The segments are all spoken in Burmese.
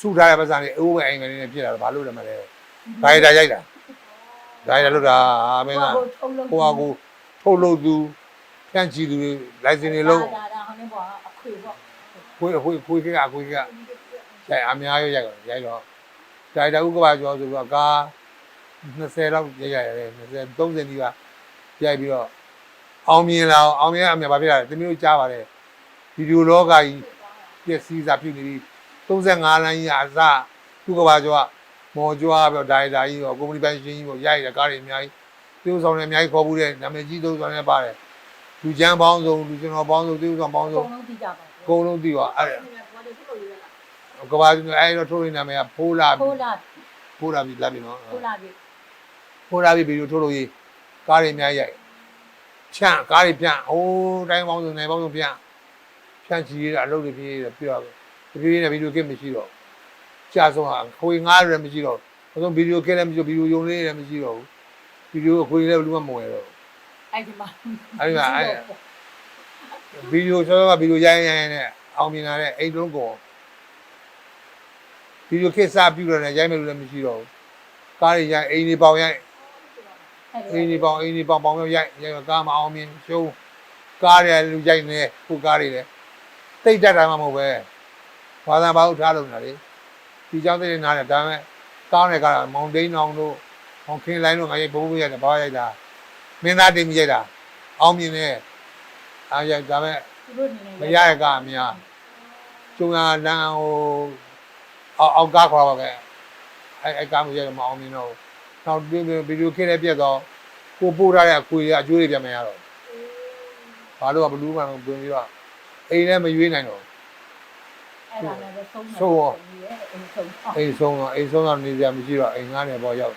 စုထားတဲ့ပတ်စံလေးအိုးပဲအိမ်ကနေဖြစ်လာတော့ဘာလို့လဲမလဲဒါရိုက်တာရိုက်တာဒါရိုက်တာလို့တာအာမင်းကကိုထုံးလို့ကိုကကိုထုတ်လို့သူဖြန့်ချီသူတွေလိုင်စင်တွေလုံးဒါဒါဟိုနေပေါ့အခွေပေါ့ခွေးခွေးခွေးကအခွေးကရိုက်အများကြီးရိုက်တော့ရိုက်တော့ဒါရိုက်တာဥက္ကပါကျော်ဆိုတော့ကား20လောက်ရိုက်ရတယ်20 30နီးပါရိုက်ပြီးတော့အောင်မြင်လာအောင်မြင်အမြင်ပါဖြစ်လာတယ်တမျိုးတို့ကြားပါတယ်ဗီဒီယိုလောကကြီးပြည့်စည်စာပြုနေပြီး 35လမ်းကြီးအစဥက္ကပါကျော်ကမော်ကြွားပြီးတော့ဒါရိုက်တာကြီးရောကုမ္ပဏီပိုင်ရှင်ကြီးပေါ့ရိုက်တယ်ကားတွေအများကြီး tiêu ဆောင်တွေအများကြီးခေါ်ဘူးတဲ့နာမည်ကြီးသုံးဆောင်တွေပါတယ်လူချမ်းပေါင်းစုံလူကျွန်တော်ပေါင်းစုံ tiêu ဆောင်ပေါင်းအစုံကုန်လုံးသိကြပါအကုန်လုံးသိပါအဲ့ဒါကဘာကြီးအဲ့တော့ထိုးရင်းနာမည်ကဖိုးလာခိုးလာဖိုးလာပြီလက်ပြီနော်ခိုးလာပြီဖိုးလာပြီဗီဒီယိုထိုးလို့ရေးကားတွေအများကြီးရိုက်ဖြန့်ကားတွေဖြန့်ဟိုးတိုင်းပေါင်းစုံနိုင်ပေါင်းစုံဖြန့်ဖြန့်ချီရတာအလုပ်တွေပြေးရပြ တော့တပြေးနေဗီဒီယိုကစ်မရှိတော့ကြာဆုံးဟာခွေငားရမရှိတော့အဆုံးဗီဒီယိုကစ်လည်းမရှိဗီဒီယိုယုံလေးလည်းမရှိတော့ဘူးဗီဒီယိုအခွေလည်းဘယ်လိုမှမဝင်တော့အဲ့ဒီမှာအဲ့ဒီမှာအဲ့ဗီဒီယိုဆောကဗီဒီယိုရိုင်းရိုင်းနဲ့အောင်မြင်လာတဲ့အိမ်လုံးကုန်ဗီဒီယိုခစ်စားပြုတော့လည်းရိုင်းမယ်လို့လည်းမရှိတော့ဘူးကားတွေရိုင်းအိမ်တွေပေါင်ရိုင်းအိမ်တွေပေါင်အိမ်တွေပေါင်ပေါင်ရိုက်ရိုက်ရိုက်ကားမအောင်မြင်ရှုံးကားတွေလူရိုက်နေခုကားတွေလည်းတိတ်တက်တာမှမဟုတ်ပဲ ဘာသာဘာလို့ထားလို့နာလေဒီကြောင့်တဲ့နားတယ်ဒါပေမဲ့ကောင်းတဲ့ကားကမောင်တိန်အောင်တို့မောင်ခင်းလိုင်းတို့ငါရိုက်ဘိုးဘိုးရိုက်တယ်ဘာရိုက်တာမင်းသားတင်မိရိုက်တာအောင်မြင်နေအားရိုက်ဒါပေမဲ့သူတို့နေမရရကအများကျုံရလမ်းဟိုအောက်အောက်ကားခေါ်ပါပဲအဲအဲကားမရမအောင်မြင်တော့နောက်ဒီဗီဒီယိုခင်းလည်းပြတ်တော့ကိုပို့ထားတဲ့အခွေကအကျိုးတွေပြန်မရတော့ဘာလို့ကဘလူးမှန်ဝင်ပြီးတော့အိမ်လည်းမရွေးနိုင်တော့ အဲ့ဒါလည်းဆုံးဆုံးရောအိမ်ဆုံးအိမ်ဆုံးတော့အိမ်ဆုံးတော့နေစရာမရှိတော့အိမ်ငားနေပေါ်ရောက်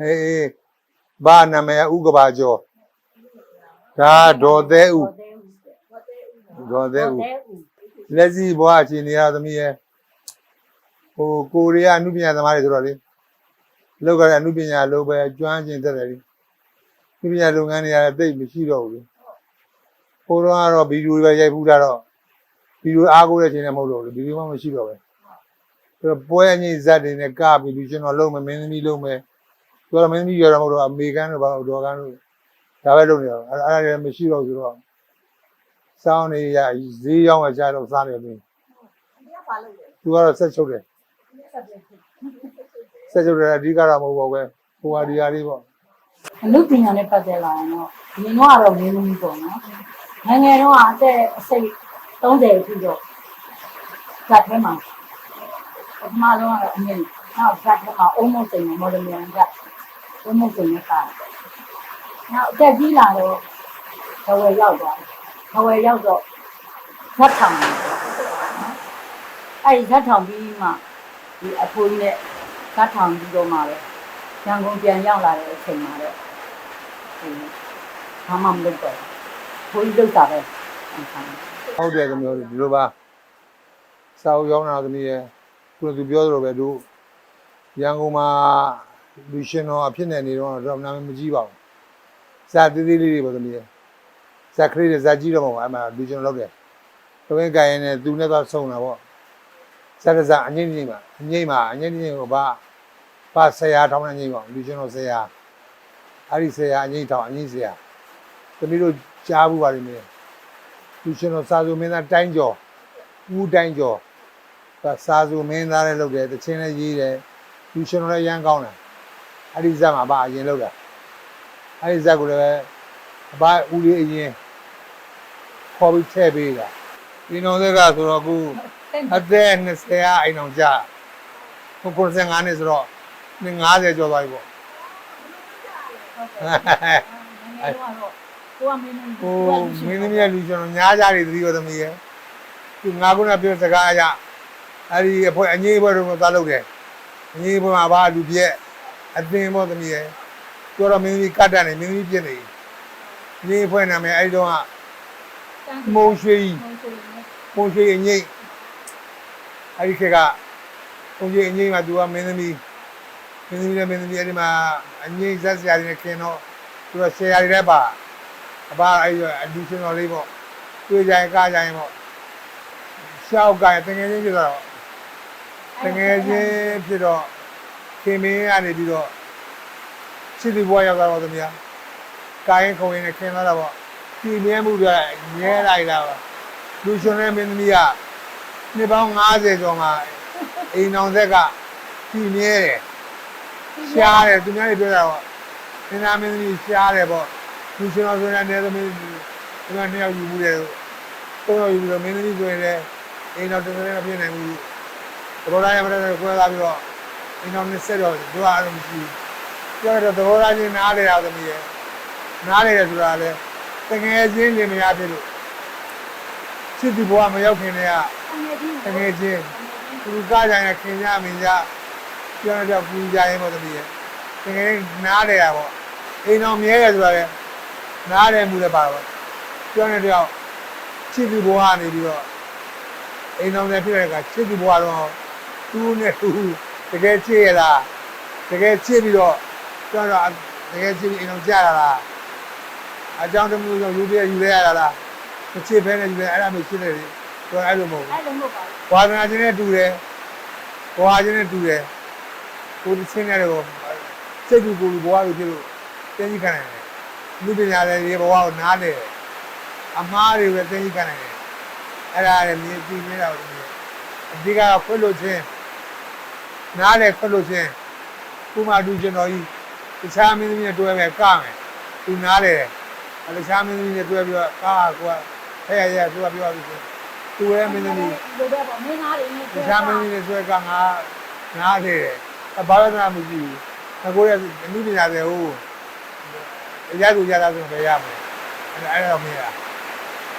အေးအေးဘာနာမည်ဥက္ကပါကျော်ဒါဒေါ်သေးဥဒေါ်သေးဥလက်စီဘွားအခြေအနေရသမီးရဲ့ဟိုကိုရီးယားအမှုပညာသမားတွေဆိုတော့လေ လောက်ကြတဲ့အမှုပညာလုံးပဲကျွမ်းကျင်တတ်တယ်လေအမှုပညာလုပ်ငန်းတွေကတော့တိတ်မရှိတော့ဘူးလေဟိုတော့ကတော့ဗီဒီယိုတွေပဲရိုက်ဖူးတာတော့ဗီဒီယိုအားကိုးတဲ့အချိန်နဲ့မဟုတ်တော့ဘူးဗီဒီယိုမှမရှိတော့ပဲအဲ့တော့ပွဲအငိမ့်ဇက်တွေနဲ့ကပြီးလူရှင်တော်လုံးမယ်မင်းသမီးလုံးမယ်ပြောတော့မင်းသမီးရောတော့မဟုတ်တော့အမေရိကန်တို့ဘာလို့ဒေါ်ကန်တို့ဒါပဲလုပ်နေတော့အဲ့အဲ့ဒါတွေမရှိတော့ဘူးဆိုတော့စောင်းနေရဈေးရောက်မှကြားတော့စားနေတယ်သူကတော့ဆက်ချုပ်တယ်ဆက် ချုပ်တယ်အဓိကတော့မဟုတ်ပါဘူးပဲဟိုဟာဒီဟာလေးပေါ့အလုပ်ပညာနဲ့ပတ်သက်လာရင်တော့ဒီကတော့မင်းသမီးပေါ့နော်ငယ်ငယ်တော့အသက်အစိတ်30အထိတော့ဇက်ထဲမှာပထမဆုံးကတော့အမြင့်နောက်ဇက်ထဲမှာအုံးမုံစိန်မော်ဒယ်မြန်ဇက်အုံးမုံစိန်နဲ့ကားနောက်အသက်ကြီးလာတော့ဘဝရောက်သွားတယ်ဘဝရောက်တော့ဇက်ထောင်တယ်အဲ့ဒီဇက်ထောင်ပြီးမှဒီအဖိုးကြီးနဲ့ ဇက်ထောင်ပြီးတော့မှပဲရန်ကုန်ပြန်ရောက်လာတဲ့အချိန်မှာတော့ဟိုဘာမှမလုပ်တော့ဘူးဘိုးကြီးလောက်တာပဲအခါဟုတ်တယ်သမီးတို့ဒီလိုပါစာအုပ်ရောင်းတာသမီးရဲ့ခုနကသူပြောသလိုပဲတို့ရန်ကုန်မှာလူရှင်တော်အဖြစ်နေနေတော့တော့နာမည်မကြီးပါဘူးစာသေးသေးလေးတွေပေါ့သမီးရဲ့စာခရီးတွေစာကြီးတော့မဟုတ်ဘူးအဲ့မှာလူရှင်တော်လောက်တယ်တဝင်းကြိုင်ရင်လည်းသူနဲ့သွားဆုံတာပေါ့စာကစားအငိမ့်ကြီးမှာအငိမ့်မှာအငိမ့်ကြီးကိုဘာ ဘာဆရာထောင်းနေငိမ့်ပါလူရှင်တော်ဆရာအဲ့ဒီဆရာအငိမ့်ထောင်းအငိမ့်ဆရာသမီးတို့ကြားဘူးပါလိမ့်မယ်လူရှင်တော်စာစုမင်းသားတိုင်းကျော်ဦးတိုင်းကျော်ဒါစာစုမင်းသားလည်းလုပ်တယ်တချင်းလည်းရေးတယ်လူရှင်တော်လည်းရမ်းကောင်းတယ်အဲ့ဒီဇက်မှာအဘအရင်လုပ်တာအဲ့ဒီဇက်ကိုလည်းအဘဦးလေးအရင်ခေါ်ပြီးထည့်ပေးတာဒီနောင်သက်ကဆိုတော့အခုအသက်20အအိမ်အောင်ကြာဟို95နှစ်ဆိုတော့ 50ကျော်သွားပြီပေါ့အဲ့တော့ကိုကမင်းမင်းဟိုမင်းသမီးရဲ့လူကျွန်တော်ညားကြတယ်သတိရသမီးရဲ့သူငါခုနပြောစကားအရအဲ့ဒီအဖွဲအငြိဘွဲတော့သွားလုပ်တယ်အငြိဘွဲမှာဘာလူပြက်အသင်းဘောသမီးရဲ့ပြောတော့မင်းသမီးကတ်တယ်မင်းသမီးပြက်နေအငြိဘွဲနာမည်အဲ့ဒီတော့မုံရွှေကြီးမုံရွှေအငြိအဲ့ဒီခေတ်ကမုံရွှေအငြိမှာသူကမင်းသမီး မင်းသမီးနဲ့မင်းသမီးအဲ့ဒီမှာအငြိဇက်စရာတွေနဲ့ခင်တော့သူကဆရာတွေလည်းပါအဘအဲ့အဒူရှင်တော်လေးပေါ့တွေ့ကြရင်ကားကြရင်ပေါ့ရှောက်ကရင်တငယ်ချင်းဖြစ်တော့တငယ်ချင်းဖြစ်တော့ခင်မင်းကနေပြီးတော့ချစ်သူဘွားရောက်သွားတော့သမီးကာရင်ခုံရင်နဲ့ခင်လာတော့ပေါ့ဒီမြဲမှုတွေမြဲလိုက်တာပေါ့လူရှင်ရဲ့မင်းသမီးကနှစ်ပေါင်း90ကျော်မှာအိမ်အောင်သက်ကဒီမြဲတယ် ရှားတယ်သူများတွေပြောတာပေါ့သင်္သာမင်းသမီးရှားတယ်ပေါ့လူရှင်တော်ဆိုရင်လည်းသမီးဒီမှာနှစ်ယောက်ယူမှုတယ်သုံးယောက်ယူပြီးတော့မင်းသမီးဆိုရင်လည်းအိမ်တော်တစ်စက်နဲ့ပြည့်နိုင်ဘူးဘောရာရမတဲ့ကွဲလာပြီးတော့အိမ်တော်နဲ့ဆက်တော့သူကအားလုံးမရှိဘူးပြောတော့သဘောထားချင်းနားလေတာသမီးရဲ့နားလေတယ်ဆိုတာလည်းတကယ်ချင်းလင်မယားဖြစ်လို့ချစ်သူဘဝမရောက်ခင်တည်းကတကယ်ချင်းသူကားကြရင်ခင်ကြမင်းကြ ပြောရတော့ပူကြရင်ပေါ့တမီးရဲ့တကယ်နားတယ်ရပေါ့အိမ်တော်မြဲတယ်ဆိုတာလေနားတယ်မှုလည်းပါတော့ပြောနေတော့ချစ်သူဘဝကနေပြီးတော့အိမ်တော်လည်းဖြစ်တဲ့ကချစ်သူဘဝတော့သူနဲ့သူတကယ်ချစ်ရလားတကယ်ချစ်ပြီးတော့ပြောတော့တကယ်ချစ်ပြီးအိမ်တော်ကြာလာလားအကြောင်းတမျိုးကြောင့်ယူပြယူလဲရတာလားမချစ်ဘဲနဲ့ယူလဲအဲ့ဒါမျိုးချစ်တယ်လေပြောအဲ့လိုမဟုတ်ဘူးအဲ့လိုမဟုတ်ပါဘူးဝါသနာချင်းနဲ့တူတယ်ဘဝချင်းနဲ့တူတယ် ကိုယ်ချင်းနဲ့တော့စိတ်ကူကိုယ်ဘဝကိုဖြစ်လို့တင်းကြီးခံနိုင်တယ်လူပညာလည်းဒီဘဝကိုနားတယ်အမားတွေပဲတင်းကြီးခံနိုင်တယ်အဲ့ဒါလည်းမြင်ကြည့်နေတာကိုမြင်အဓိကခွတ်လို့ချင်းနားတယ်ခွတ်လို့ချင်းခုမှတူချင်းတော်ကြီးတခြားမင်းသမီးနဲ့တွဲပဲကမယ်သူနားတယ်တခြားမင်းသမီးနဲ့တွဲပြီးတော့ကားကွာဖဲ့ရရသူကပြောပြီးသူရဲ့မင်းသမီးလိုပဲပေါ့မင်းသားတွေနဲ့တခြားမင်းကြီးတွေဆွဲကငါငါသေးတယ်အ ဘာဝနာမရှိဘူးအကိုရအမှုပညာတွေဟိုအရသူရတာဆိုပဲရမယ်အဲ့ဒါအဲ့ဒါတော့မရ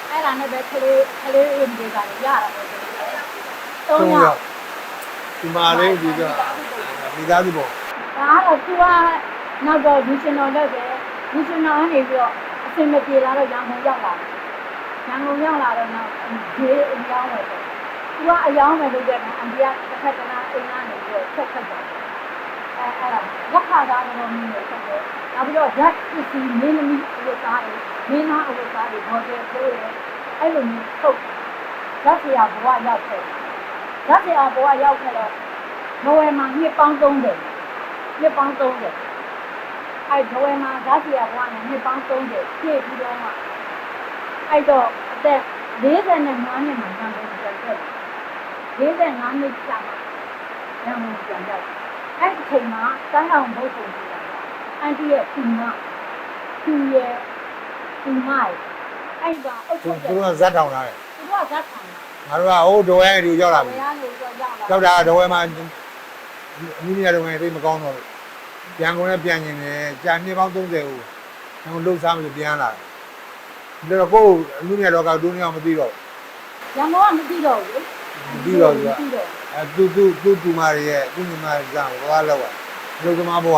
အဲ့ဒါနဲ့ပဲကလေးကလေးအင်းတွေကလည်းရတာပဲသုံးရဒီမှာလေးဒီကမိသားစုပေါ့ဒါကတော့သူကနောက်တော့ဒီရှင်တော်လည်းပဲဒီရှင်တော်ကနေပြီးတော့အစင်မပြေလာတော့ရန်ကုန်ရောက်လာရန်ကုန်ရောက်လာတော့နောက်ဒီအကြောင်းပဲသူကအယောင်းပဲလုပ်တဲ့ကအန်ဒီကတစ်ခါတနာအိမ်ကနေပြီးတော့ချက်ခတ်တယ် အဲအဲ့ဒါလက်ခါသားတော်မျိုးနဲ့ဆက်တယ်နောက်ပြီးတော့ရက်ပစ္စည်းမင်းသမီးအဝတ်သားတွေမင်းသားအဝတ်သားတွေဘော်တယ်ဆိုရဲအဲ့လိုမျိုးထုတ်လက်စရာဘဝရောက်ခဲ့လက်စရာဘဝရောက်ခဲ့တော့မဝယ်မှာနှစ်ပေါင်း30နှစ်ပေါင်း30အဲ့ဒဝယ်မှာဓာတ်စရာဘဝနဲ့နှစ်ပေါင်း30ဖြည့်ပြီးတော့မှအဲ့တော့အသက်45နှစ်မှာကျန်တယ်ပြန်ခဲ့45နှစ်ကြာမှရန်ကုန်ပြန်ရောက် အဲ့ဒီချိန်မှာတိုင်းအောင်ဘုတ်ပုံကြီးတာအန်တီရဲ့ဒီမသူရဲ့ဒီမိုက်အဲ့ဒါအုတ်သူထုတ်တယ်တို့ကဇက်တောင်လာတယ်သူကဇက်ခံတာငါတို့ကဟိုဒဝဲဒီရောက်လာပြီဘယ်ကနေတော့ရောက်လာရောက်တာဒဝဲမှာအမှုပညာတွေဝင်သိမကောင်းတော့ရန်ကုန်နဲ့ပြန်ကျင်တယ်ကြာနှစ်ပေါင်း30ဦးရန်ကုန်လှုပ်ရှားမလို့ပြန်လာတယ်ဒါတော့ကိုအမှုပညာတော့ကဒုနီအောင်မသိတော့ရန်ကုန်ကမသိတော့ဘူးမသိတော့ဘူး ကမသိတော့အဲသူသူသူတူမတွေရဲ့သူညီမတွေကြောင့်ဘာလို့လဲလူသမားဘဝ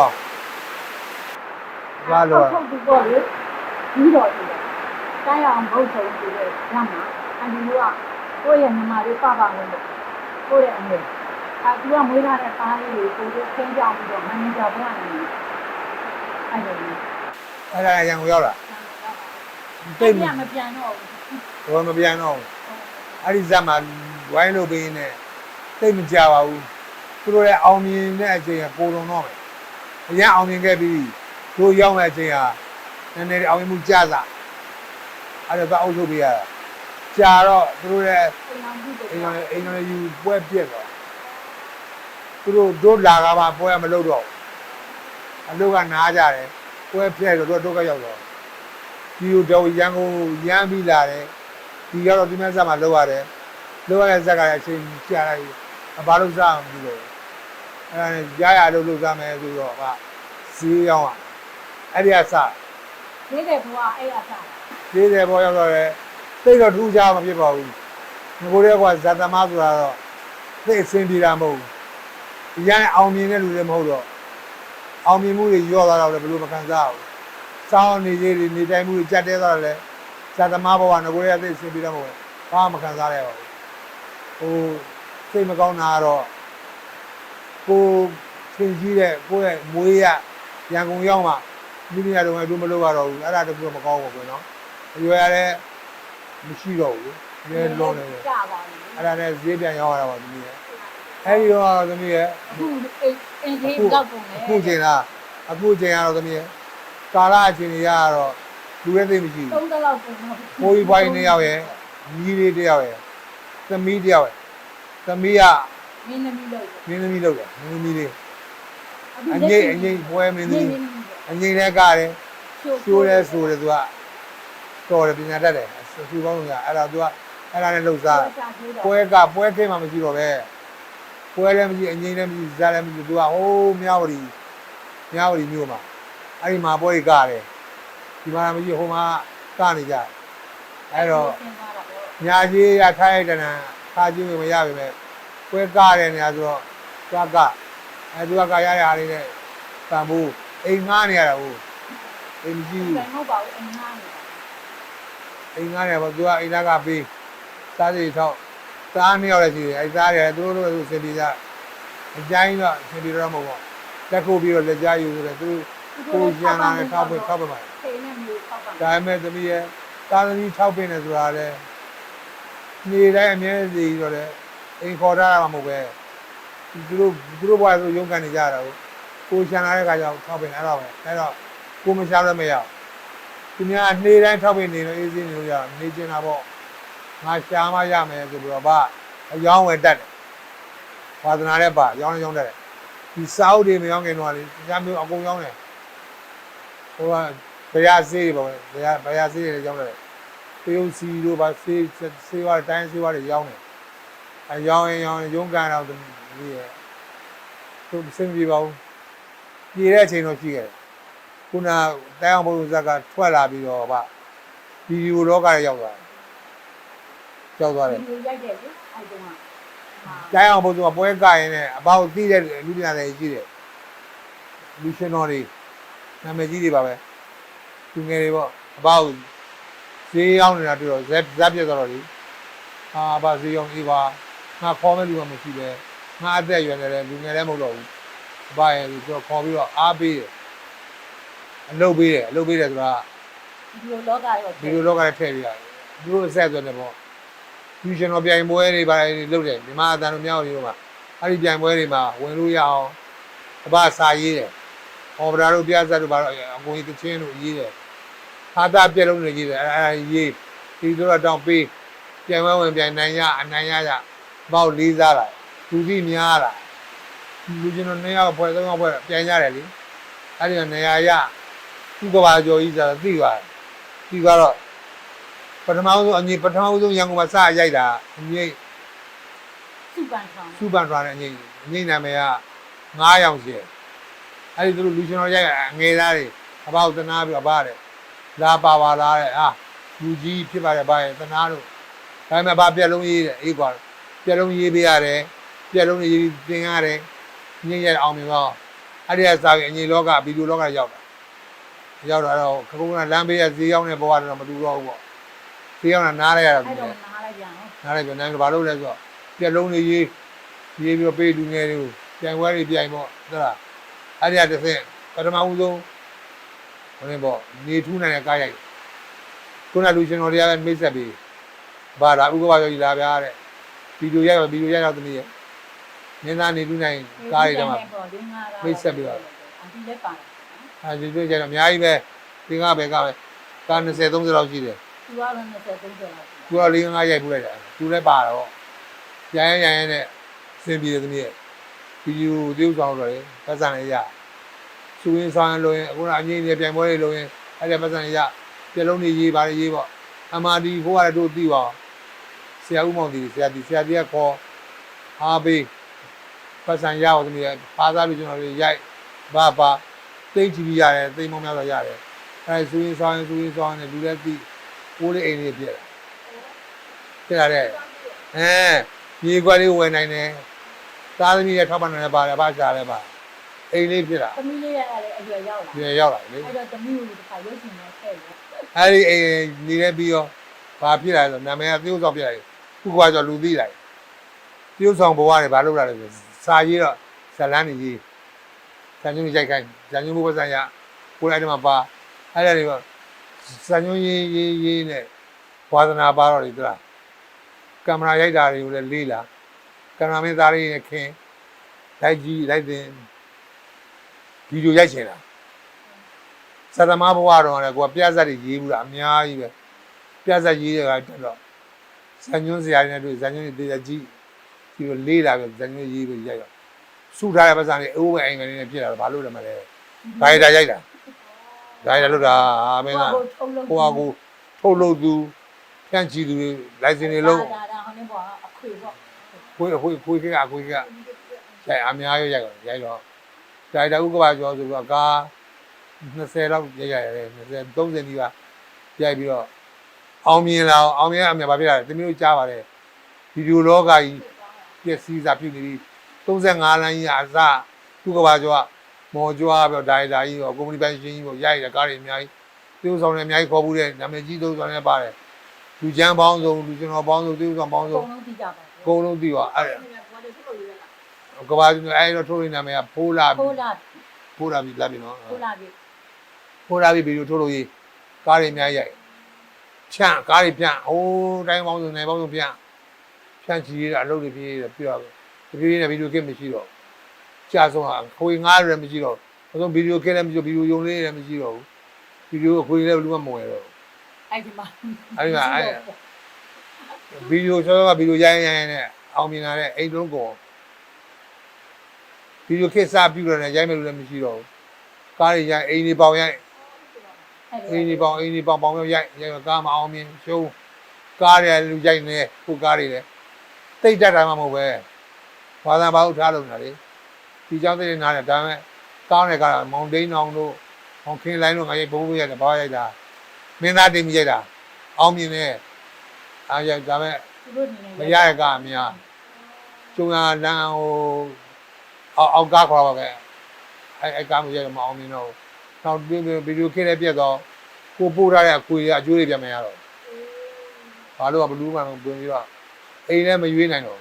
ဘာလို့ထုတ်ပြီးတော့လေပြီးတော့ဒီတိုင်းအောင်ဘုတ်ဆုံးပြီးတော့ရမှာအန်ဒီတို့ကကိုယ့်ရဲ့ညီမလေးပပဝင်လို့ကိုယ့်ရဲ့အမေအဲသူကမွေးလာတဲ့သားလေးကိုကိုယ်ဆင်းကြောင်းပြီးတော့မန်နေဂျာဘုရားနေတယ်အဲ့လိုမျိုးအဲ့ဒါရန်ကုန်ရောက်လာတိတ်မပြန်တော့ဘူးတော့မပြန်တော့ဘူးအဲ့ဒီဇက်မှာဝိုင်းလို့ပေးနေတိ တ်မကြပါဘူးသူတို့ရဲ့အောင်မြင်တဲ့အချိန်ကပိုတုံတော့မယ်အရင်အောင်မြင်ခဲ့ပြီးတို့ရောက်တဲ့အချိန်ဟာနည်းနည်းအောင်မြင်မှုကြစားအဲ့တော့အုပ်ချုပ်ပေးရတာကြာတော့သူတို့ရဲ့အိမ်အောင်ပြီးတော့အိမ်တော်အိမ်တော်ယူပွဲပြက်တော့သူတို့တို့လာကမှပွဲမလုပ်တော့အလုပ်ကနားကြတယ်ပွဲပြက်တော့တို့တို့ကရောက်တော့ဒီလိုတော့ရန်ကုန်ရမ်းပြီးလာတယ်ဒီရောက်တော့ဒီမဲ့ဆက်မှာလောက်ရတယ်လောက်ရတဲ့ဇက်ကလည်းအချိန်ကြာလိုက် အဘာလို့စားအောင်ပြီးတော့အဲရရလို့လုပ်စားမယ်ဆိုတော့ကဈေးရောက်อ่ะအဲ့ဒီကစဒီတဲ့ဘုရားအဲ့အစားဈေးတယ်ပေါ်ရောက်တော့လေသိတော့ထူးခြားမဖြစ်ပါဘူးငကိုရဲကဇာတမဆိုတာတော့သိအဆင်ပြေတာမဟုတ်ဘူးဒီရန်အောင်မြင်တဲ့လူတွေမဟုတ်တော့အောင်မြင်မှုတွေရော့သွားတော့လည်းဘယ်လိုမခံစားဘူးစောင်းနေကြီးတွေနေတိုင်းမှုတွေကြက်တဲသွားတယ်လေဇာတမဘဝငကိုရဲသိအဆင်ပြေတာမဟုတ်ဘူးဘာမှမခံစားရပါဘူးဟို စိတ်မကောင်းတာကတော့ကိုသင်ကြီးတဲ့ကိုယ့်ရဲ့မွေးရရန်ကုန်ရောက်မှမိမိရတော့အတူမလုပ်ရတော့ဘူးအဲ့ဒါတကူမကောင်းဘူးကွယ်နော်အရွယ်ရတဲ့မရှိတော့ဘူးလေနည်းလုံးနေတယ်ကြာပါပြီအဲ့ဒါနဲ့ဈေးပြန်ရောက်ရတာပါသမီးရဲ့အဲ့ဒီတော့သမီးရဲ့အခုအင်းအင်းကြီးတော့ပုံလေအခုချိန်လားအခုချိန်ကတော့သမီးရဲ့ကာလအချိန်ကြီးရတော့လူရဲ့သိမရှိဘူးသုံးတလောက်ပုံတော့ကိုကြီးပွားကြီးနှစ်ယောက်ရဲ့ညီလေးတစ်ယောက်ရဲ့သမီးတစ်ယောက်ရဲ့ သမီးကမင်းသမီးလို့မင်းသမီးလောက်တယ်မင်းသမီးလေးအခုအငိမ့်အငိမ့်ပွဲမင်းသမီးအငိမ့်လည်းကားတယ်ရှိုးရဲဆိုတယ်သူကတော်တယ်ပညာတတ်တယ်သူကောင်းလို့ကအဲ့ဒါသူကအဲ့ဒါနဲ့လှုပ်ရှားပွဲကပွဲခင်းမှမရှိတော့ပဲပွဲလည်းမရှိအငိမ့်လည်းမရှိဇာတ်လည်းမရှိသူကဟိုးမြောက်ရီမြောက်ရီမြို့မှာအဲ့ဒီမှာပွဲကြီးကားတယ်ဒီမှာမရှိဟိုမှာကနေကြအဲ့တော့ညာကြီးရထိုင်းလိုက်တဲ့နံ ခါကြီးမရပါပဲပွဲကားတယ်နေရာဆိုတော့သွားကအဲ့သူကကားရရအားလေးနဲ့တန်ဖို့အိမ်ငားနေရတာဟုတ်အိမ်မရှိဘူးဘယ်မဟုတ်ပါဘူးအင်းငါနေအိမ်ငားတယ်ပေါ့သူကအိမ်သားကပေးစားစီထောက်သားနှစ်ယောက်လည်းရှိတယ်အဲသားတယ်သူတို့တို့စင်ပြေကြအကြိုင်းတော့စင်ပြေတော့မဟုတ်ပေါ့တက်ခုပြီးတော့လက်ကြားယူဆိုတယ်သူကိုကျန်လာတဲ့ထောက်ပဲထောက်ပဲပါဖေးနဲ့မျိုးထောက်ပါဒါပေမဲ့သမီးရဲ့သားသမီးထောက်ပင်တယ်ဆိုတာလေ နေတိုင်းအမြဲတည်းတော့လေအိမ်ခေါ်ထားတာမှမဟုတ်ပဲသူတို့သူတို့ဘွားသူရုန်းကန်နေကြတာကိုကိုကျန်လာတဲ့ခါကျတော့ထောက်ပင်အဲ့တော့ပဲအဲ့တော့ကိုမချလည်းမရဘူးသူများနေတိုင်းထောက်ပင်နေလို့အေးစင်းနေလို့ရနေကျင်တာပေါ့ငါရှားမရမယ်ဆိုပြီးတော့ဗာအယောင်းဝယ်တက်တယ်ဝါသနာနဲ့ပါရောင်းရောင်းတက်တယ်ဒီစာအုပ်တွေမရောင်းခင်တော့လေတရားမျိုးအကုန်ရောင်းတယ်ဟိုကဘရာစေးတွေပေါ့ဘရာဘရာစေးတွေရောင်းတယ် ပြုံးစီတို့ဗာစေးစေးဝါတိုင်းစေးဝါတွေရောင်းတယ်အယောင်းရင်ရောင်းရင်ရုံးကန်တော့ဒီရဲ့သူစင်ပြေပါဦးပြေတဲ့အချိန်တော့ရှိခဲ့တယ်ခုနတိုင်းအောင်ဘုရားဇက်ကထွက်လာပြီးတော့ဗာဗီဒီယိုလောကတွေရောက်သွားတယ်ကြောက်သွားတယ်ဒီရိုက်တယ်လေအဲ့တုန်းက။တိုင်းအောင်ဘုသူကပွဲကရင်နဲ့အပေါက်သိတဲ့လူပညာတွေကြီးတယ်။လူရှင်တော်တွေနာမည်ကြီးတွေပါပဲ။သူငယ်တွေပေါ့အပေါက် ဈေးရောက်နေတာတွေ့တော့ဇက်ဇက်ပြတ်သွားတော့လေ။ဟာဗာဈေးရောက်အေးပါငါခေါ်မဲ့လူကမရှိပဲငါအသက်ရွယ်နေတယ်လူငယ်လည်းမဟုတ်တော့ဘူး။အဘရဲ့သူတော့ခေါ်ပြီးတော့အားပေးတယ်။အလုပ်ပေးတယ်အလုပ်ပေးတယ်ဆိုတာဒီလိုလောကရောဗီဒီယိုလောကလည်းထည့်ပြရတယ်။သူတို့အဆက်အသွယ်နဲ့ပေါ့။ fusion တော့ပြိုင်ပွဲတွေပါတွေလုပ်တယ်မြန်မာအတန်တို့မြောက်နေတော့မှာအဲ့ဒီပြိုင်ပွဲတွေမှာဝင်လို့ရအောင်အဘစာရေးတယ်။ဟောဗရာတို့ပြဇတ်တို့ဘာလို့အကုန်ကြီးတချင်းတို့ရေးတယ်။ ဟာတာပြက်လုံးတွေရေးတယ်အဲ့အဲ့ရေးဒီတို့တော့တောင်းပေးပြိုင်ပွဲဝင်ပြိုင်နိုင်ရအနိုင်ရရပေါ့လေးစားလာလူကြီးများလာလူချင်းတို့နှစ်ယောက်ဖွဲ့သုံးယောက်ဖွဲ့ပြိုင်ကြတယ်လေအဲ့ဒီကနေရာရသူ့ကဘာကြော်ကြီးဆိုတာသိသွားတယ်သိသွားတော့ပထမဆုံးအငိပထမဆုံးရန်ကုန်မှာစရိုက်တာအငိစုပန်ဆောင်စူပန်ထွားတဲ့အငိအငိနာမည်က9ရောင်ရှယ်အဲ့ဒီသူတို့လူရှင်တော်ရိုက်အငယ်သားတွေအဘောက်တနာပြီးအဘတဲ့ လာပါပါလားတဲ့အာလူကြီးဖြစ်ပါတယ်ဗျာရဲ့တနာတို့ဒါပေမဲ့ဘာပြက်လုံးရေးတဲ့အေးကွာပြက်လုံးရေးပေးရတယ်ပြက်လုံးတွေရေးတင်ရတယ်ညင်ရအောင်မြင်တော့အဲ့ဒီကစားပြီးအငိလောကဗီဒီယိုလောကရောက်တာရောက်တော့ခကုန်းကလမ်းဘေးကဈေးရောက်နေဘဝတော့မတူတော့ဘူးပေါ့ဈေးရောက်တာနားရရတာအဲ့တော့နားလိုက်ပြန်နော်နားလိုက်ပြန်နိုင်ဘာလို့လဲဆိုတော့ပြက်လုံးတွေရေးရေးပြီးတော့ပေးလူငယ်တွေကိုပြိုင်ပွဲတွေပြိုင်ပေါ့ဟုတ်လားအဲ့ဒီကတစ်ဆင့်ပထမဦးဆုံး ဟိုနေပေါ့နေထူးနိုင်တဲ့ကားရိုက်ခုနလူရှင်တော်တွေကလည်းမိတ်ဆက်ပြီးဘာလာဥက္ကဘာရောကြီးလာဗျာတဲ့ဗီဒီယိုရိုက်တော့ဗီဒီယိုရိုက်တော့သမီးရဲ့နင်းသားနေထူးနိုင်ကားတွေတည်းမှာအဒီလည်းပါတယ်အဲဒီတွေ့ကြတော့အများကြီးပဲသင်္ကားပဲကားပဲကား20 30လောက်ရှိတယ်သူကတော့20 30လောက်သူကလေးငါးရိုက်ပူလိုက်တာသူလည်းပါတော့ရရင်ရရင်နဲ့စင်ပြေတယ်သမီးရဲ့ဗီဒီယိုသေုပ်ဆောင်တော့လေပတ်စံလေးရ စူရင်းဆောင်ရလို့ရင်အခုကအငိမ့်နေပြန်ပွဲလေးလို့ရင်အဲ့ဒီပတ်စံလေးရပြလုံးတွေရေးပါလေရေးပေါ့အမာဒီဘိုးကလည်းတို့သိပါဆရာဦးမောင်တီဆရာတီဆရာတီကခေါ်အားပေးပတ်စံရအောင်သမီးရဲ့ပါသားလူကျွန်တော်တွေရိုက်ဘာပါသိချီပြီးရတယ်သိမောင်းများတော့ရတယ်အဲ့စူရင်းဆောင်ရင်စူရင်းဆောင်ရင်လူလည်းသိကိုးလေးအိမ်လေးပြည့်တယ်ဖြစ်လာတဲ့အဲမြေခွက်လေးဝယ်နိုင်တယ်သားသမီးရဲ့ထောက်ပံ့နိုင်တယ်ပါတယ်ဘာရှာလဲပါ အိမ်လေးဖြစ်လာသမီးလေးရဲ့အဲ့အရွယ်ရောက်လာပြန်ရောက်လာလေအဲ့တော့သမီးကိုဒီခါရုပ်ရှင်နဲ့ထည့်တယ်အဲဒီအိမ်နေတဲ့ပြီးတော့ဘာဖြစ်လာလဲဆိုနာမည်ကသရုပ်ဆောင်ဖြစ်လာတယ်ခုကွာဆိုလူသိလာတယ်သရုပ်ဆောင်ဘဝတွေဘာလုပ်လာလဲဆိုစာရေးတော့ဇလန်းနေကြီးဇန်ညုံရိုက်ခိုင်းဇန်ညုံဘုပ္ပစံရတကိုယ်တိုင်တည်းမှာပါအဲ့ဒါတွေကစံညွှန်းရေးရေးရေးနဲ့ဝါသနာပါတော့လေသူလားကင်မရာရိုက်တာတွေကိုလည်းလေးလာကင်မရာမင်းသားလေးနဲ့ခင်လိုက်ကြည့်လိုက်တင် ဗီဒီယိုရိုက်ချင်တာစသမားဘဝတော့လည်းကိုကပြဇက်တွေရေးဘူးလားအများကြီးပဲပြဇက်ရေးတဲ့ကတက်တော့ဇန်ညွှန်းစရာတွေနဲ့တွေ့ဇန်ညွှန်းတွေတည်ကြည့်ဒီလိုလေးလာပဲဇန်ညွှန်းရေးပြီးရိုက်တော့စုထားတဲ့ပတ်စံတွေအိုးပဲအိမ်ကနေဖြစ်လာတော့ဘာလို့လဲမလဲဒါရိုက်တာရိုက်တာဒါရိုက်တာလို့တာအာမင်းသားကိုဟာကိုထုတ်လို့သူဖြန့်ချီသူတွေလိုင်စင်တွေလုံးဒါဒါဟိုနေပေါ့အခွေပေါ့ခွေးခွေးခွေးကအခွေးကရိုက်အများကြီးရိုက်တော့ရိုက်တော့ ဒါရိုက်တာဥက္ကပါကျော်ဆိုတော့ကား20လောက်ရိုက်ရတယ်20 30နီးပါးရိုက်ပြီးတော့အောင်မြင်လာအောင်မြင်အမြင်ပါပြရတယ်တမီးတို့ကြားပါတယ်ဗီဒီယိုလောကကြီးပြည့်စည်စာပြုနေပြီး35လမ်းကြီးအစဥက္ကပါကျော်ကမော်ကြွားပြီးတော့ဒါရိုက်တာကြီးရောကုမ္ပဏီပိုင်ရှင်ကြီးကိုရိုက်ရကားတွေအများကြီးသူ့ဆောင်တွေအများကြီးခေါ်ဘူးတဲ့နာမည်ကြီးသုံးဆောင်တွေပါတယ်လူချမ်းပေါင်းစုံလူကျွန်တော်ပေါင်းစုံသူ့ဆောင်ပေါင်းအစုံကုန်လုံးသိကြပါအကုန်လုံးသိပါအဲ့ ကဘာကြီးအဲ့တော့ထိုးရင်းနာမည်ကဖိုးလာခိုးလာဖိုးလာပြီလာပြီနော်ခိုးလာပြီဖိုးလာပြီဗီဒီယိုထိုးလို့ရေးကားတွေအများကြီးရိုက်ဖြန့်ကားတွေဖြန့်ဟိုးတိုင်းပေါင်းစုံနေပေါင်းစုံဖြန့်ဖြန့်ချီရအလုပ်တွေပြေးရပြီးတော့ဒီပြေးနေဗီဒီယိုကစ်မရှိတော့ကြာဆုံးဟာခွေငားရမရှိတော့အဆုံးဗီဒီယိုကစ်လည်းမရှိတော့ဗီဒီယိုယုံလေးလည်းမရှိတော့ဘူးဗီဒီယိုအခွေလည်းဘယ်လိုမှမဝင်တော့အဲ့ဒီမှာအဲ့ဒီမှာအဲ့ဗီဒီယိုဆောကဗီဒီယိုရိုင်းရိုင်းနဲ့အောင်မြင်လာတဲ့အိတ်လုံးကုန်ဗီ ဒီယိုခစ်စားပြုတော့လည်းရိုင်းမယ်လို့လည်းမရှိတော့ဘူးကားတွေရိုင်းအိမ်တွေပေါင်ရိုင်းအိမ်တွေပေါင်အိမ်တွေပေါင်ပေါင်ရိုက်ရိုက်ကားမအောင်မြင်ရှုံးကားတွေလူရိုက်နေကိုကားတွေလည်းတိတ်တက်တာမှမဟုတ်ပဲဘာသာဘာလို့ထားလို့နေတာလေဒီကြောင့်တိတ်နေတယ်ဒါပေမဲ့ကောင်းတဲ့ကားကမောင်တိန်အောင်တို့မောင်ခင်းလိုင်းတို့ငါရိုက်ဘုံဘုံရိုက်တယ်ဘာရိုက်တာမင်းသားတင်မိရိုက်တာအောင်မြင်နေအားရိုက်ဒါပေမဲ့သူတို့နေနေမရရကအများကျုံရလမ်းဟို အောက်အောက်ကားခေါ်ပါခဲ့အဲအဲကားမရမအောင်မြင်တော့နောက်ဗီဒီယိုခင်းလည်းပြတ်တော့ကိုပို့ထားတဲ့အခွေကအကျိုးတွေပြန်မရတော့ဘာလို့ကဘလူးမှမပြင်ပြီးတော့အိမ်လည်းမရွေးနိုင်တော့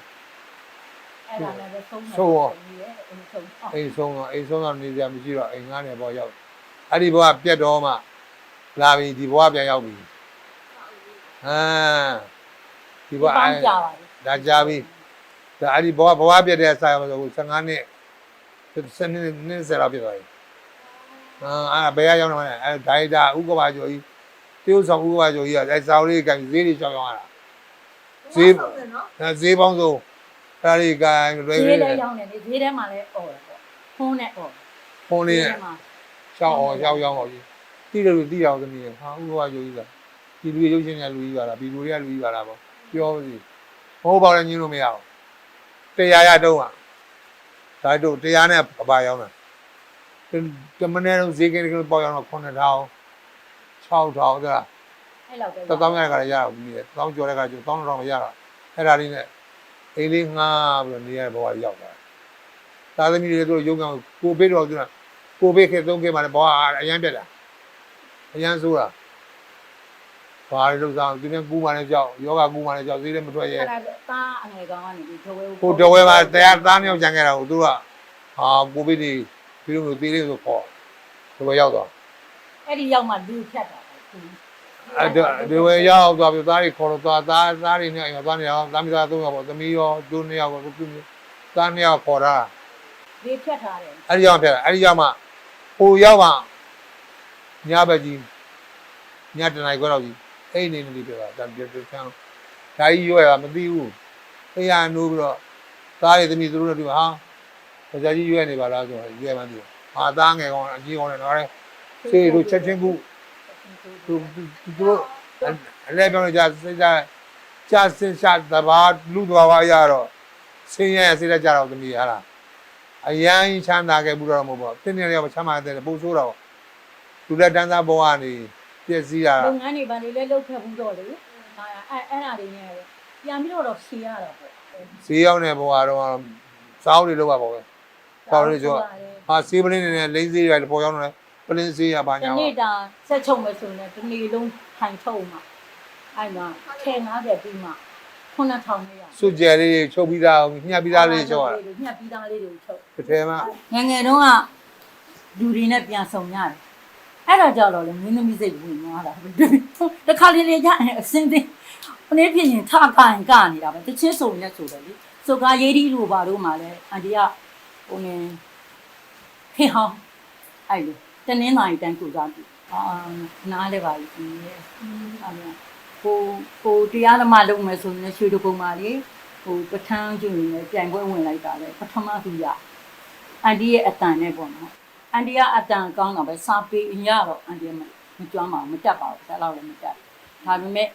အဲ့ဒါလည်းသုံးဆိုးရောအိမ်ဆုံးအောင်အိမ်ဆုံးတော့အိမ်ဆုံးတော့နေစရာမရှိတော့အိမ်ငားနေပေါ်ရောက်အဲ့ဒီဘဝပြတ်တော့မှလာပြီဒီဘဝပြန်ရောက်ပြီဟမ်ဒီဘဝပေါအဲင်းကြပါလေဒါကြပြီဒါအဲ့ဒီဘဝဘဝပြတ်တဲ့ဆိုင်မှာဆို15နှစ် 7နှစ်နှစ်ဆယ်လောက်ပြတ်သွားပြီအာအဲ့ဘယ်ကရောက်နေမလဲအဲ့ဒိုင်တာဥက္ကပါကျော်ကြီးတေးဥဆောင်ဥက္ကပါကျော်ကြီးကအဲစာအုပ်လေးကင်ဈေးတွေရှောက်ရောက်ရတာဈေးအဲဈေးပေါင်းစုံအဲ့ဒါလေးကင်လွယ် ဈေး လေး လည်းရောင်းတယ်လေဈေးထဲမှာလည်းអော်တယ်ပေါ့ဖုန်းနဲ့អော် ဖုန်းလေး မှာ ရှောက်အောင်ရှောက်ရောက်အောင်ကြီးတိတယ်လို့တိအောင်သမီးဟာဥက္ကပါကျော်ကြီးလားဒီလူရုပ်ရှင်ကလူကြီးပါလားဒီလူတွေကလူကြီးပါလားပေါ့ပြောစီမဟုတ်ပါနဲ့ညင်းလို့မရအောင်တရားရတော့อ่ะ ဒါတို့တရားနဲ့အပါရောက်တာတမနေ့တော့ဈေးကင်းကပေါရောက်တော့9000 6000ဒါအဲ့လောက်ပဲတသောင်းရကလည်းရအောင်ပြီးတယ်တောင်းကျော်တဲ့ကကျတောင်းတော့မရတော့အဲ့ဒါလေးနဲ့အိမ်လေးငှားပြီးတော့နေရတဲ့ဘဝရောက်တာသာသမီတွေတို့ရုံကောင်ကိုဘေးတော့သူကကိုဘေးခေသုံးခေမှလည်းဘဝအရန်ပြက်တာအရန်ဆိုးတာ ဘာလို့လို့ဆောင်သူနဲ့ကူးမှလည်းကြောက်ယောဂကူးမှလည်းကြောက်ဈေးလည်းမထွက်ရဲအဲ့ဒါသားအငယ်ကောင်ကနေဒီဒဝဲကိုတော်ဝဲမှာတရားသားမြောက်ကြံခဲ့တာကိုသူကဟာကိုဘေးတွေပြီးလို့သေးလေးဆိုခေါ်တော်ဝဲရောက်သွားအဲ့ဒီရောက်မှလူဖြတ်တာပေါ့အဲ့ဒီဝဲရောက်သွားပြီသားတွေခေါ်တော့သွားသားသားတွေနဲ့အိမ်မှာသွားနေအောင်သားမိသားသုံးယောက်ပေါ့သမီးရောသူနှစ်ယောက်ပေါ့သူသားနှစ်ယောက်ခေါ်တာဒီဖြတ်ထားတယ်အဲ့ဒီရောက်ပြတာအဲ့ဒီရောက်မှဟိုရောက်မှညဘက်ကြီးညတနိုင်ခွဲတော့ကြီး အိမ်နေနေပြီပြတာတံပြပြချမ်းဒါကြီးရွယ်ကမသိဘူးအိမ်ရနိုးပြီးတော့သားတွေသမီးသူတို့တို့ဟာပဇာကြီးရွယ်နေပါလားဆိုတော့ရွယ်မှန်းသိတယ်ဟာသားငယ်ကောင်အကြီးကောင်နဲ့တော့ဆေးတို့ချက်ချင်းကူသူသူသူတို့အလဲပြောနေကြစိတ်ကြကြစင်ရှာတဘာလူတော်ဘာရတော့ဆင်းရဲစိတ်ကြတော့သမီးဟာလားအရန်ချမ်းသာခဲ့ဘူးတော့မဟုတ်ပါဘူးတင်းနေရောချမ်းသာတဲ့ပုံဆိုးတော့သူလက်တန်းသားဘဝကနေ ပြည့်စည်တာလုပ်ငန်းတွေဘာတွေလဲလုပ်ခဲ့ဘူးတော့လေအဲ့အဲ့ဒါတွေနဲ့ပြန်ပြီးတော့ဖြေရတာပေါ့ဈေးရောက်တဲ့ဘဝတော့စောင်းတွေလောက်ပါပေါ့ပဲဟာဈေးပလင်းနေနဲ့လိမ့်ဈေးတွေပေါ်ရောက်နေပလင်းဈေးရပါဒီညာနေ့တာဆက်ချုပ်မယ်ဆိုရင်ဒီနေ့လုံးထိုင်ထုတ်မှာအဲ့မှာထဲ90ပြီးမှ9000နဲ့ရစွကြယ်လေးချုပ်ပြီးသားညှပ်ပြီးသားလေးချုပ်ရညှက်ပြီးသားလေးတွေချုပ်တာတစ်ထဲမှာငယ်ငယ်တုန်းကလူတွေနဲ့ပြန်ဆောင်ရတယ် အဲ့ဒါကြောင့်တော့လေမင်းသမီးစိတ်ဝင်သွားတာတခါလေလေကြရင်အစင်းသိဟိုနေ့ဖြစ်ရင်ထကရင်ကနေတာပဲတချင်းစုံနဲ့ဆိုတယ်လေစုကားရေးဒီလိုပါတော့မှလည်းအန်တီကဟိုနေခေဟောင်းအဲ့လိုတနင်္လာရီတန်းကိုစားပြီအာနားလည်းပါပြီဒီရဲ့အဲ့ဒါကိုကိုတရားဓမ္မလုပ်မယ်ဆိုရင်ရွှေတကုံပါလေဟိုပဋ္ဌာန်းကျွန်းနေပြန်ပွဲဝင်လိုက်တာလေပထမသူရအန်တီရဲ့အတန်နဲ့ပေါ့နော် အန်တီကအတန်ကောင်းတာပဲစာပေအင်ရတော့အန်တီကမမကြွမ်းပါဘူးမတက်ပါဘူးဒါတော့လည်းမတက်ဘူးဒါပေမဲ့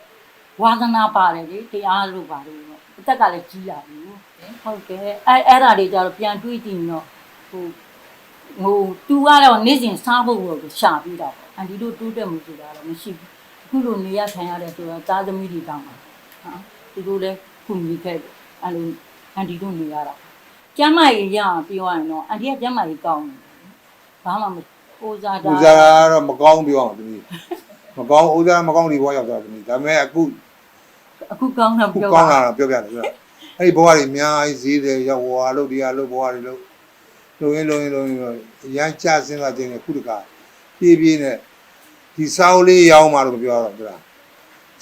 ဝါသနာပါတယ်လေတရားလို့ပါတယ်တော့အသက်ကလည်းကြီးလာပြီဟုတ်ကဲ့အဲအဲ့ဒါတွေကြတော့ပြန်တွေးကြည့်ရင်တော့ဟိုဟိုတူကတော့နေ့စဉ်စားဖို့ကိုရှာပြီးတာပေါ့အန်တီတို့တိုးတက်မှုဆိုတာတော့မရှိဘူးအခုလိုနေရခံရတဲ့ဆိုတော့သားသမီးတွေတောင်းပါဟာသူတို့လည်းခုမိခဲ့တယ်အဲ့လိုအန်တီတို့နေရတာကျမ်းမာရေးရအောင်ပြောရရင်တော့အန်တီကကျမ်းမာရေးကောင်းတယ် ဘာမှမပူဇာတာဦးစားကတော့မကောင်းပြောအောင်တမီးမကောင်းဦးစားမကောင်းဒီဘဝရောက်သွားတမီးဒါပေမဲ့အခုအခုကောင်းတာခုပြောကောင်းပါလာတော့ပြောပြတယ်ဆိုတော့အဲ့ဒီဘဝတွေအများကြီးဈေးတယ်ရောက်ဝါလို့တရားလို့ဘဝတွေလို့လုံရင်လုံရင်လုံရင်ရမ်းကြစင်းလာခြင်းနဲ့ခုတကပြေးပြေးနဲ့ဒီစာအုပ်လေးရောင်းမှလို့ပြောတော့ပြောတာ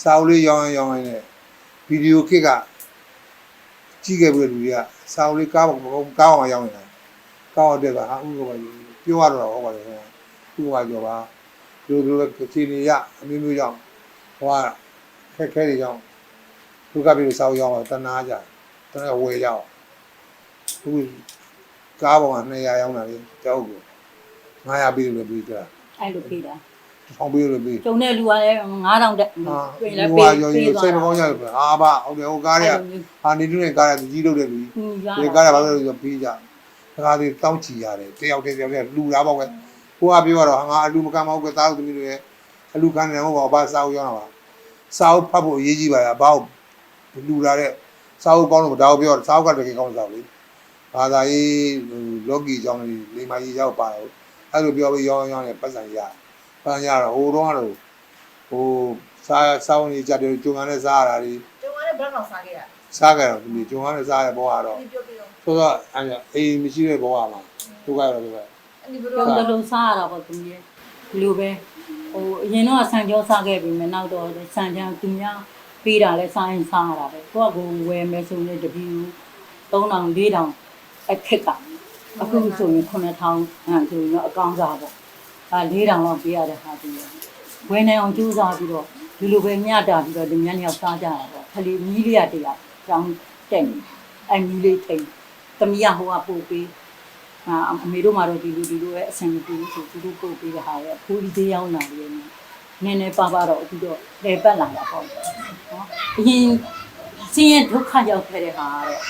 စာအုပ်လေးရောင်းရင်ရောင်းရင်နဲ့ဗီဒီယိုခစ်ကကြည့်ခဲ့ပြီးလူတွေကစာအုပ်လေးကားကားအောင်ရောင်းနေတာကားအောင်တက်တာဟာဥက္ကဋ္ဌ ပြောရတော့ဟောပါတယ်ဥက္ကဋ္ဌပြောပါလူလူကချီနေရအမျိုးမျိုးကြောင့်ဟောခက်ခဲတွေကြောင့်ဒုက္ခပြည်စောက်ရောက်တော့တနာကြတနာဝယ်ကြအောင်အခုကားပေါ်မှာ200ရောင်းတာလေကြောက်ကို900ပြီးလို့ပြီးကြတာအဲ့လိုပေးတာထောင်ပြီးလို့ပြီးကျုံတဲ့လူကလည်း9000တက်ဟာပြင်လည်းဟိုပေးကရောပေးရောသွားစိတ်မကောင်းကြဘူးဟာပါဟုတ်တယ်ဟိုကားတွေကဟာနေတူးနေကားရကြီးလို့တဲ့လူကူရဒီကားရဘာလို့လဲဆိုပြီးကြတ ခါဒီတောင်းချီရတယ်တယောက်တည်းတယောက်တည်းလူသားပေါ့ကွယ်ကိုကပြောတော့ငါအလူမကမဟုတ်ကွယ်သားတို့သမီးတွေရဲ့အလူခံနေမဟုတ်ပါဘာစာအုပ်ရောက်တာပါစာအုပ်ဖတ်ဖို့အရေးကြီးပါလားဘာလို့လူလာတဲ့စာအုပ်ကောင်းလို့ဒါကိုပြောစာအုပ်ကတကယ်ကောင်းစာအုပ်လေဘာသာရေးဟိုလောကီအကြောင်းလေးလိမ္မာကြီးရောက်ပါတော့အဲ့လိုပြောပြီးရောင်းရောင်းနဲ့ပတ်စံရပတ်စံရတော့ဟိုတော့ကတော့ဟိုစားစားဝင်ကြတယ်ဂျုံကနဲ့စားရတာဒီကျုံကလည်းဘယ်တော့စားခဲ့တာစားကြတော့ဒီဂျုံကနဲ့စားရဘောကတော့ဒီပြောပြတော့ ဆိုတော့အဲ့အိမ်မရှိတဲ့ဘောကမှာဒုက္ခတော့ပြောအဲ့ဒီဘယ်ကျုံတော့တလုံးစားရတာပေါ့သူကြီးဒီလိုပဲဟိုအရင်တော့ဆန်ကြောစားခဲ့ပြီမယ်နောက်တော့ဆန်ချမ်းသူများပေးတာလဲစားရင်စားရတာပဲကိုကကိုဝယ်မယ်ဆိုရင်တပီး3000 4000အခက်ကအခုဆိုရင်9000အဲ့ဆိုရင်တော့အကောင်းစားပေါ့အဲ4000လောက်ပေးရတဲ့ဟာတူတယ်ဝယ်နိုင်အောင်ကြိုးစားပြီးတော့ဒီလိုပဲညတာပြီးတော့ဒီညနေရောက်စားကြတာပေါ့ခလေးမီးလေးရတရားကြောင်းတက်နေအဲမီးလေးထိန် သမီးကဟိုကပို့ပေးအာအမေတို့မှာတော့ဒီလိုဒီလိုပဲအဆင်မပြေဘူးဆိုသူတို့ပို့ပေးတဲ့ဟာရဲ့ဖိုးဒီသေးရောက်လာတယ်နည်းနည်းနည်းပါပါတော့အခုတော့လေပတ်လာတာပေါ့နော်အရင်စင်းရဲ့ဒုက္ခရောက်ခဲ့တဲ့ဟာကတော့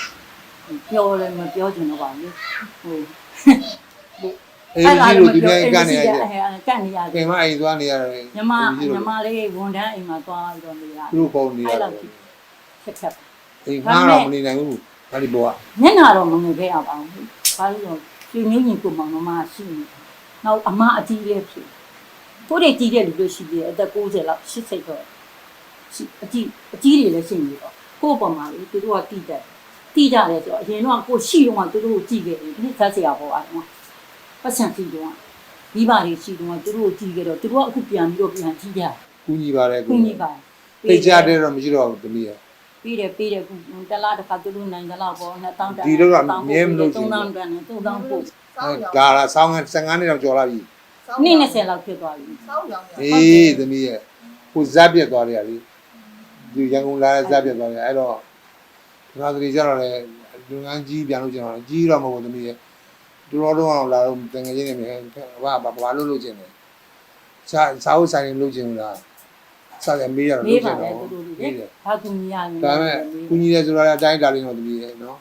ပြောလည်းမပြောချင်တော့ပါဘူးဟိုအိမ်ကြီးလို့ဒီနေ့ကနေရတယ်ကန်နေရတယ်ကင်မအိမ်သွားနေရတယ်ညီမညီမလေးဝန်ထမ်းအိမ်မှာသွားပြီးတော့နေရသူတို့ပုံနေရအဲ့တလိုယ်ဖြစ်ချက်ချက်အိမ်ငါတော့မနေနိုင်ဘူး အဲ့ဒီဘောကမျက်နာတော့မငယ်ခဲ့ရပါဘူးဘာလို့လဲရှင်မျိုးညီကိုမောင်မမရှိနေနောက်အမအကြီးလေးဖြစ်ကိုယ်တွေကြီးတဲ့လူတွေရှိသေးတယ်အသက်60လောက်80တော့ရှိအကြီးအကြီးတွေလည်းရှိနေတော့ကိုယ့်အပေါ်မှာလေသူတို့ကတိတက်တိကြတယ်ဆိုတော့အရင်တော့ကိုယ်ရှိတော့ကသူတို့ကိုကြည့်ခဲ့တယ်ဒီသက်စရာပေါ်အားတော့ပတ်စံကြည့်တော့မိဘတွေရှိတော့သူတို့ကိုကြည့်ခဲ့တော့သူတို့ကအခုပြန်ပြီးတော့ပြန်ကြည့်ကြကူညီပါတယ်ခုညီပါသိကြတဲ့တော့မရှိတော့ဘူးတမီးရ ပြီးတယ်ပြီးတယ်ခုတလားတစ်ခါသူတို့နိုင်ကြလောက်ပေါ့2000တန်းဒီတော့ကမြဲမလို့ရှိဘူး3000တန်းနဲ့3000ပို့စောင်းရောင်ဒါလားဆောင်း15နှစ်တောင်ကျော်လာပြီနေ့20လောက်ဖြစ်သွားပြီစောင်းရောင်အေးသမီးရဲ့ကိုဇက်ပြက်သွားတယ်လေဒီရန်ကုန်လာဇက်ပြက်သွားတယ်အဲ့တော့ဒီမှာတည်းကြတော့လေလူငန်းကြီးပြန်လို့ကျင်တော့ကြီးတော့မဟုတ်ဘူးသမီးရဲ့တူတော်တော့အောင်လာတော့တငယ်ချင်းတွေဘာဘာဘာလို့လို့ကျင်လဲစာစာအုပ်ဆိုင်လို့ကျင်လား စာရမေးရတော့မေးလို့ကျပါင်လေတော့သူတို့တွေမေးတယ်ဘာကူညီရလဲဒါပေမဲ့ကုညီတယ်ဆိုတာအတိုင်းတာလေးတော့သမီးရဲ့နော်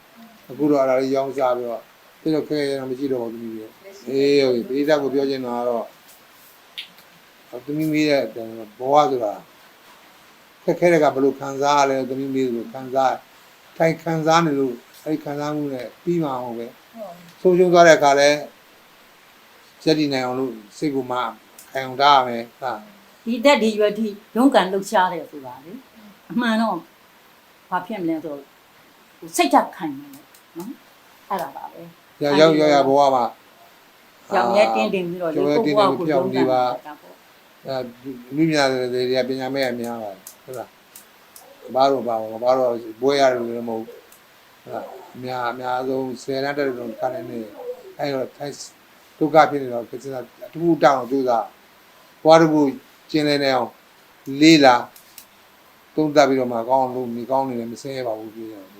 အခုတော့အဲ့ဒါလေးရောင်းစားပြီးတော့တိတော့ခဲရမရှိတော့ဘူးသမီးရဲ့အေးဟုတ်ပြီပိဋကကိုပြောချင်တာကတော့သမီးမေးတဲ့ဘဝဆိုတာခက်ခဲတဲ့ကဘယ်လိုခံစားရလဲသမီးမေးလို့ခံစားထိုင်ခံစားနေလို့အဲဒီခံစားမှုနဲ့ပြီးမှအောင်ပဲဆုံးရှုံးသွားတဲ့အခါလဲစက်တီနိုင်အောင်လို့စိတ်ကိုမှခံအောင်ထားရမယ်ဟာ ဒီတက်ဒီရွယ်ထိရုန်းကန်လှုပ်ရှားတယ်ဆိုတာလေအမှန်တော့ဘာဖြစ်မလဲဆိုတော့ဟိုစိတ်ဓာတ်ခံနေတယ်နော်အဲ့ဒါပါပဲရောက်ရောက်ရောက်ရဘဝမှာအကြောင်ရဲတင်းတင်ပြီးတော့လေကိုကိုကကိုလုံးတာပေါ့အဲလူများတွေတွေကပညာမဲ့အများပါဟုတ်လားဘာလို့ပါဘာလို့ဘွဲရတယ်လည်းမဟုတ်ဟုတ်လားအများအများဆုံးဆယ်တန်းတက်တဲ့ခါနေနေအဲတော့ထိုင်ဒုက္ခဖြစ်နေတော့ကိစ္စအထူးတောင်းကြိုးစားဘွားတ ကူကျင်းလဲနေအောင်လေးလာသုံးသပ်ပြီးတော့မှကောင်းအောင်လုပ်နေကောင်းနေလည်းမစဲရပါဘူးပြောရတယ်